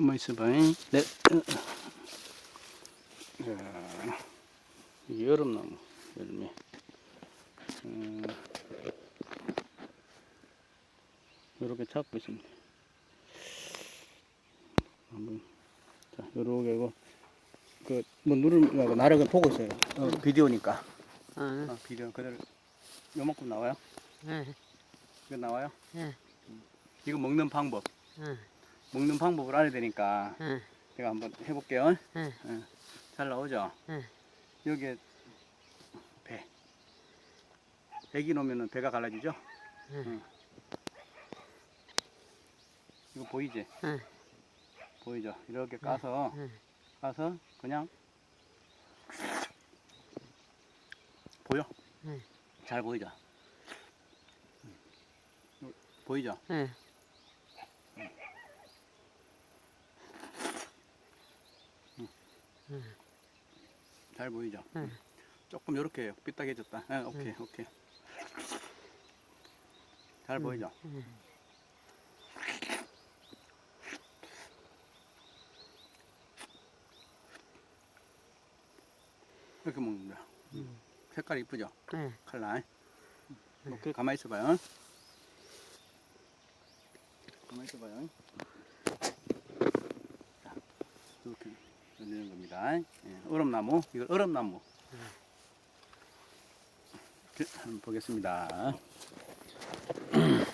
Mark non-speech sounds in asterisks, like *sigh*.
가만 있어봐. 네. 자, 이게 여름나무 열매. 음, 이렇게 잡고 있습니다. 한번 자, 요렇게 하고 그 뭐 누르면 나를 보고 있어요. 어, 비디오니까. 어, 어, 비디오 그대로 요만큼 나와요. 예, 이거 나와요. 예, 이거 먹는 방법. 예, 먹는 방법을 알아야 되니까 예, 제가 한번 해볼게요. 예, 잘 나오죠? 예. 여기에 배. 배기 놓으면 배가 갈라지죠? 예. 응. 이거 보이지? 예. 보이죠? 이렇게 까서 예. 까서 그냥 보여? 응. 잘 보이죠? 응. 보이죠? 예. 잘 보이죠? 응. 조금 이렇게 삐딱해졌다. 예, 오케이, 오케이. 잘 보이죠? 응. 이렇게 먹는 거야. 색깔 이쁘죠? 예. 칼날. 오케이, 가만히 있어봐요. 가만히 있어봐요. 만드는 겁니다. 예, 얼음나무, 이걸 얼음나무. 그, 한번 보겠습니다. *clears throat* 음.